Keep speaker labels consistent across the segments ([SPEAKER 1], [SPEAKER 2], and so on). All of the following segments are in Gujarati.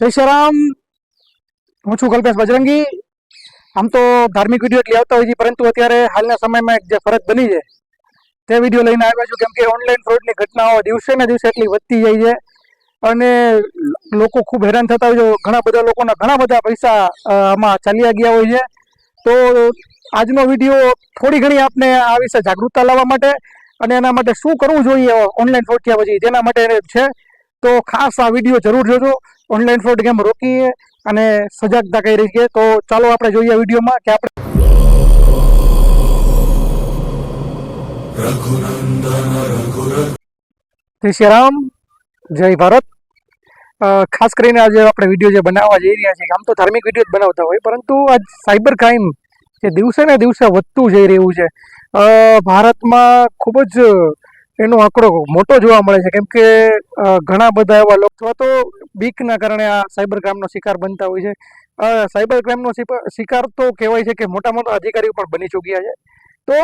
[SPEAKER 1] જય શ્રીરામ હું છું કલ્પેશ બજરંગી. આમ તો ધાર્મિક વીડિયો એટલે આવતા હોય છે, પરંતુ અત્યારે હાલના સમયમાં એક જે ફરજ બની છે, તે વીડિયો લઈને આવ્યા છું, કેમ કે ઓનલાઈન ફ્રોડની ઘટનાઓ દિવસે ને દિવસે એટલી વધતી જાય છે. અને લોકો ખૂબ હેરાન થતા હોય છે, ઘણા બધા લોકોના ઘણા બધા પૈસા આમાં ચાલ્યા ગયા હોય છે. તો આજનો વીડિયો થોડી ઘણી આપને આ વિશે જાગૃતતા લાવવા માટે અને એના માટે શું કરવું જોઈએ ઓનલાઈન ફ્રોડ થયા પછી, તેના માટે છે. તો ખાસ આ વીડિયો જરૂર જોજો. ઓનલાઈન ફ્રોડ ગેમ રોકીએ અને સજાગતા કહી રહી છે તો ચાલો આપણે જોઈએ વિડીયોમાં કે આપણે જય શ્રી રામ, જય ભારત. ખાસ કરીને આજે આપણે વીડિયો જે બનાવવા જઈ રહ્યા છીએ, આમ તો ધાર્મિક વીડિયો જ બનાવતા હોય, પરંતુ આજ સાયબર ક્રાઇમ જે દિવસે ને દિવસે વધતું જઈ રહ્યું છે. ભારતમાં ખૂબ જ એનો આંકડો મોટો જોવા મળે છે. કેમ કે ઘણા બધા એવા લોકો, અથવા તો બીકના કારણે આ સાયબર ક્રાઇમનો શિકાર બનતા હોય છે. સાયબર ક્રાઇમનો શિકાર તો કહેવાય છે કે મોટા મોટા અધિકારીઓ પણ બની ચૂક્યા છે. તો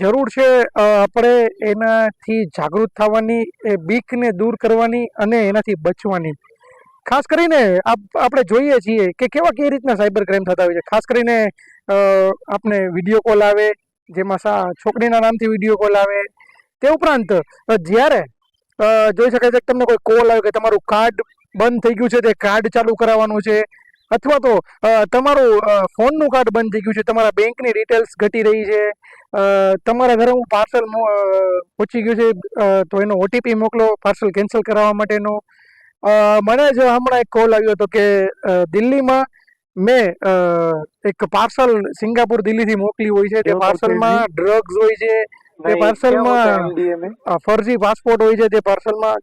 [SPEAKER 1] જરૂર છે આપણે એનાથી જાગૃત થવાની, એ બીકને દૂર કરવાની અને એનાથી બચવાની. ખાસ કરીને આપ, આપણે જોઈએ છીએ કે કેવા કેવી રીતના સાયબર ક્રાઇમ થતા હોય છે. ખાસ કરીને આપણે વીડિયો કોલ આવે, જેમાં છોકરીના નામથી વીડિયો કોલ આવે તે ઉપરાંત જ્યારે જોઈ શકાય છે કે તમને કોઈ કોલ આવ્યો કે તમારું કાર્ડ બંધ થઈ ગયું છે તે કાર્ડ ચાલુ કરાવવાનું છે અથવા તો તમારું ફોનનું કાર્ડ બંધ થઈ ગયું છે તમારા બેંકની ડિટેલ્સ ઘટી રહી છે તમારા ઘરે હું પાર્સલ પહોંચી ગયું છે તો એનો ઓટીપી મોકલો પાર્સલ કેન્સલ કરાવવા માટેનો. મને જ હમણાં એક કોલ આવ્યો હતો કે દિલ્હીમાં મેં એક પાર્સલ સિંગાપુર દિલ્હીથી મોકલી હોય છે તે પાર્સલમાં ડ્રગ્સ હોય છે તે પાર્સલમાં ફરજી પાસપોર્ટ હોય છે તે પાર્સલમાં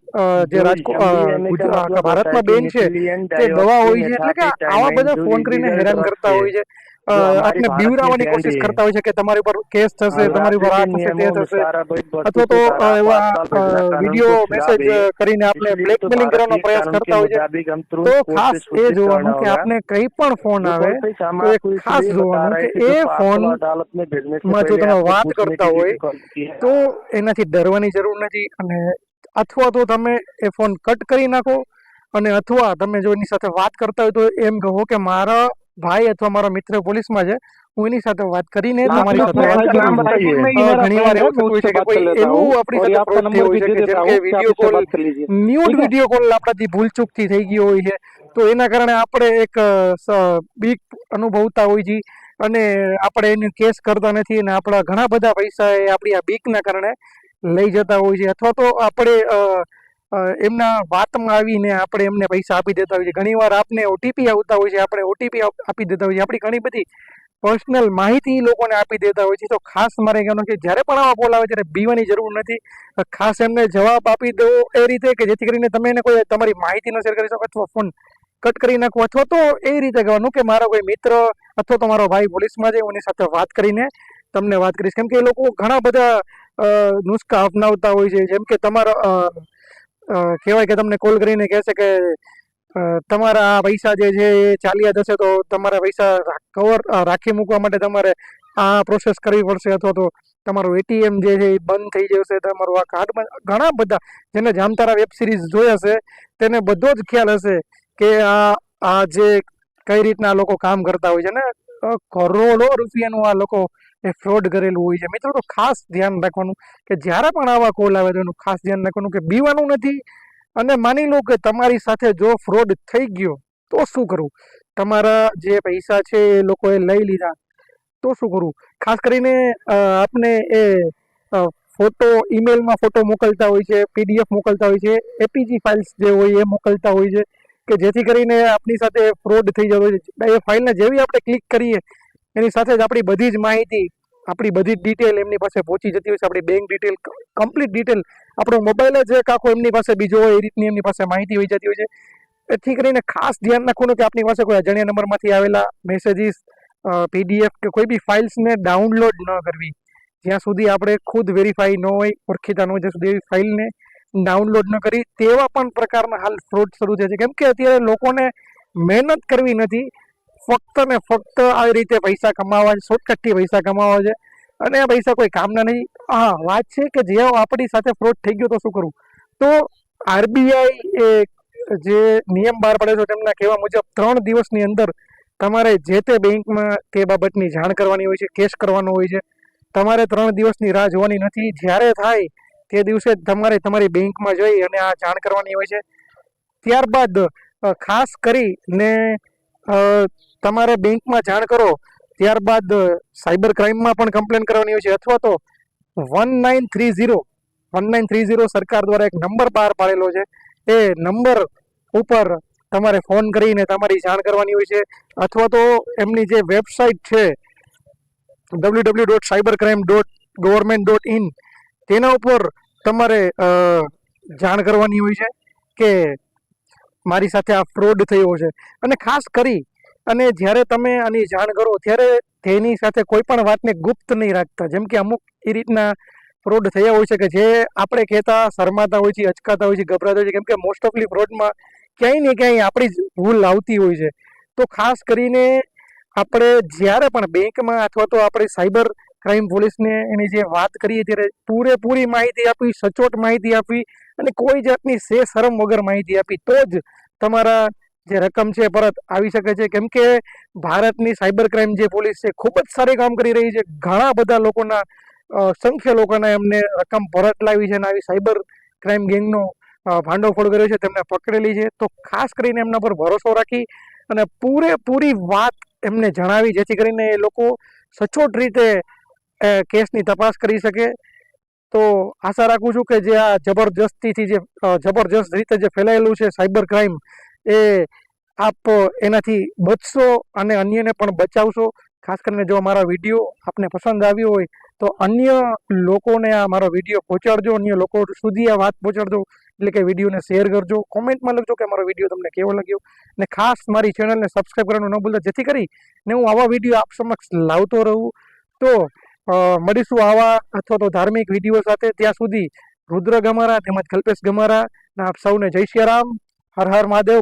[SPEAKER 1] જે રાજકોટ ભારતમાં બેન છે. તે દવા હોય છે એટલે કે આવા બધા ફોન કરીને હેરાન કરતા હોય છે. આપને
[SPEAKER 2] બીવરાવાની
[SPEAKER 1] કોશિશ કરતા હોય છે કે તમારી ઉપર કેસ થશે તમારી ઉપર આ થશે તે થશે. અથવા
[SPEAKER 2] તો
[SPEAKER 1] એવા વીડિયો મેસેજ કરીને આપને બ્લેકમેલિંગ કરવાનો પ્રયાસ કરતા હોય છે. તો ખાસ એ જોવાનું કે આપને કઈ પણ ફોન આવે તો
[SPEAKER 2] એ
[SPEAKER 1] ખાસ જોવાનું કે એ ફોનમાં જો તમે વાત કરતા હોય તો એનાથી ડરવાની જરૂર નથી અને અથવા તો તમે એ ફોન કટ કરી નાખો અને અથવા તમે જો એની સાથે વાત કરતા હોય તો એમ કહો કે મારા ભાઈ અથવા મારો મિત્ર પોલીસમાં છે હું એની સાથે વાત કરીને તમારી સાથે વાત કરું ઘણી વાર એવું થતું છે કે એવું આપણી સાથે ફ્રોડ થયો હોય છે જેમ કે video call
[SPEAKER 3] mute
[SPEAKER 1] video call આપણાથી ભૂલચૂકથી થઈ ગયો હોય છે. તો એના કારણે આપણે એક બીક અનુભવતા હોય છે અને આપણે એને કેસ કરતા નથી અને આપણા ઘણા બધા પૈસા એ આપણી આ બીકના કારણે લઈ જતા હોય છે. અથવા તો આપણે એમના વાતમાં આવીને આપણે એમને પૈસા આપી દેતા હોય છે ઘણીવાર આપને ઓટીપી આવતા હોય છે, આપણે ઓટીપી આપી દેતા હોય છે આપણી ઘણી બધી પર્સનલ માહિતી લોકોને આપી દેતા હોય છે. તો ખાસ મારે કહેવાનું કે જ્યારે પણ આવા બોલાવે ત્યારે બીવાની જરૂર નથી. ખાસ એમને જવાબ આપી દો એ રીતે કે જેથી કરીને તમે એને કોઈ તમારી માહિતી ન શેર કરી શકો અથવા ફોન કટ કરી નાખો અથવા તો એ રીતે કહેવાનું કે મારો કોઈ મિત્ર અથવા તો મારો ભાઈ પોલીસમાં છે એની સાથે વાત કરીને તમને વાત કરીશ. કેમ કે એ લોકો ઘણા બધા નુસ્ખા અપનાવતા હોય છે. જેમ કે તમારા કહેવાય કે તમને કોલ કરીને કહેશે કે તમારા આ પૈસા જે છે એ ચાલ્યા જશે તો તમારા પૈસા કવર રાખી મૂકવા માટે તમારે આ પ્રોસેસ કરવી પડશે અથવા તો તમારું એટીએમ જે છે એ બંધ થઈ જશે, તમારું આ કાર્ડ ઘણા બધા જેને જામતારા વેબ સિરીઝ જોયા હશે, તેને બધો જ ખ્યાલ હશે કે આ આ જે કઈ રીતના લોકો કામ કરતા હોય છે ને કરોડો રૂપિયાનું આ લોકો એ ફ્રોડ કરેલું હોય છે. મિત્રો, તો ખાસ ધ્યાન રાખવાનું કે જ્યારે પણ આવા કોલ આવે તો એનું ખાસ ધ્યાન રાખવાનું કે બીવાનું નથી. અને માની લો કે તમારી સાથે જો ફ્રોડ થઈ ગયો, તો શું કરવું? તમારા જે પૈસા છે એ લોકોએ લઈ લીધા, તો શું કરવું? ખાસ કરીને આપને એ ફોટો ઈમેલમાં ફોટો મોકલતા હોય છે પીડીએફ મોકલતા હોય છે એપીજી ફાઇલ્સ જે હોય એ મોકલતા હોય છે, કે જેથી કરીને આપણી સાથે ફ્રોડ થઈ જતો હોય છે. એ ફાઇલને જેવી આપણે ક્લિક કરીએ એની સાથે જ આપણી બધી જ માહિતી, આપણી બધી જ ડિટેલ એમની પાસે પહોંચી જતી હોય છે. આપણી બેંક ડિટેલ કમ્પ્લીટ ડિટેલ આપણો મોબાઈલ જ એક આખો એમની પાસે બીજો હોય એ રીતની એમની પાસે માહિતી હોઈ જતી હોય છે. એથી કરીને ખાસ ધ્યાન રાખવાનું કે આપણી પાસે કોઈ અજાણ્યા નંબરમાંથી આવેલા મેસેજીસ પીડીએફ કે કોઈ બી ફાઇલ્સને ડાઉનલોડ ન કરવી. જ્યાં સુધી આપણે ખુદ વેરીફાઈ ન હોય, ઓળખીતા ન હોય, ત્યાં સુધી એવી ફાઇલને ડાઉનલોડ ન કરી. તેવા પણ પ્રકારના હાલ ફ્રોડ શરૂ થયા છે. કેમ કે અત્યારે લોકોને મહેનત કરવી નથી. ફક્ત ને ફક્ત આવી રીતે પૈસા કમાવા શોર્ટકટથી પૈસા કમાવા છે. અને આ પૈસા કોઈ કામના નહીં. હા, વાત છે કે જે આપણી સાથે ફ્રોડ થઈ ગયો તો શું કરવું તો આરબીઆઈ એ જે નિયમ બહાર પડે છે તેમના કહેવા મુજબ ત્રણ દિવસની અંદર તમારે જે તે બેંકમાં તે બાબતની જાણ કરવાની હોય છે કેસ કરવાનો હોય છે. તમારે ત્રણ દિવસની રાહ જોવાની નથી. જ્યારે થાય તે દિવસે તમારે તમારી બેંકમાં જઈ અને આ જાણ કરવાની હોય છે. ત્યારબાદ ખાસ કરીને તમારે બેંકમાં જાણ કરો, ત્યારબાદ સાયબર ક્રાઇમમાં પણ કમ્પ્લેન કરવાની હોય છે, અથવા તો one nine three zero, one nine three zero સરકાર દ્વારા એક નંબર બહાર પાડેલો છે. એ નંબર ઉપર તમારે ફોન કરીને તમારી જાણ કરવાની હોય છે, અથવા તો એમની જે વેબસાઇટ છે, W W dot cyber crime dot government dot in, તેના ઉપર તમારે જાણ કરવાની હોય છે કે મારી સાથે આ ફ્રોડ થયો છે. અને ખાસ કરી અને જ્યારે તમે આની જાણ કરો, ત્યારે તેની સાથે કોઈ પણ વાતને ગુપ્ત નહીં રાખતા. જેમ કે અમુક એ રીતના ફ્રોડ થયા હોય છે કે જે આપણે કહેતા શરમાતા હોય છે, અચકાતા હોય છે, ગભરાતા હોય છે. કેમ કે મોસ્ટ ઓફલી ફ્રોડમાં ક્યાંય ને ક્યાંય આપણી જ ભૂલ આવતી હોય છે. તો ખાસ કરીને આપણે જ્યારે પણ બેંકમાં અથવા તો આપણે સાયબર ક્રાઇમ પોલીસને એની જે વાત કરીએ, ત્યારે પૂરેપૂરી માહિતી આપવી, સચોટ માહિતી આપવી અને કોઈ જાતની સે શરમ વગર માહિતી આપી તો જ તમારા જે રકમ છે પરત આવી શકે છે. કેમ કે ભારતની સાયબર ક્રાઇમ જે પોલીસ છે, ખૂબ જ સારી કામ કરી રહી છે. ઘણા બધા લોકોના સંખ્ય લોકોના એમને રકમ પરત લાવી છે અને આવી સાયબર ક્રાઇમ ગેંગનો ભાંડોફોડ કર્યો છે, તેમને પકડેલી છે. તો ખાસ કરીને એમના પર ભરોસો રાખી અને પૂરેપૂરી વાત એમને જણાવી, જેથી કરીને એ લોકો સચોટ રીતે કેસની તપાસ કરી શકે. તો આશા રાખું છું કે જે આ જબરજસ્તીથી જે જબરજસ્ત રીતે જે ફેલાયેલું છે સાયબર ક્રાઇમ એ આપ એનાથી બચશો અને અન્યને પણ બચાવશો. ખાસ કરીને જો મારા વીડિયો આપને પસંદ આવ્યો હોય, તો અન્ય લોકોને આ મારો વીડિયો પહોંચાડજો, અન્ય લોકો સુધી આ વાત પહોંચાડજો. એટલે કે વિડીયોને શેર કરજો. કોમેન્ટમાં લખજો કે મારો વીડિયો તમને કેવો લાગ્યો. અને ખાસ મારી ચેનલને સબસ્ક્રાઈબ કરવાનું ન ભૂલતા જેથી કરી ને હું આવા વીડિયો આપ સમક્ષ લાવતો રહું. તો મળીશું આવા અથવા તો ધાર્મિક વીડિયો સાથે. ત્યાં સુધી રુદ્ર ગમારા તેમજ કલ્પેશ ગમારા આપ સૌને જય શ્રી રામ. હર હર મહાદેવ.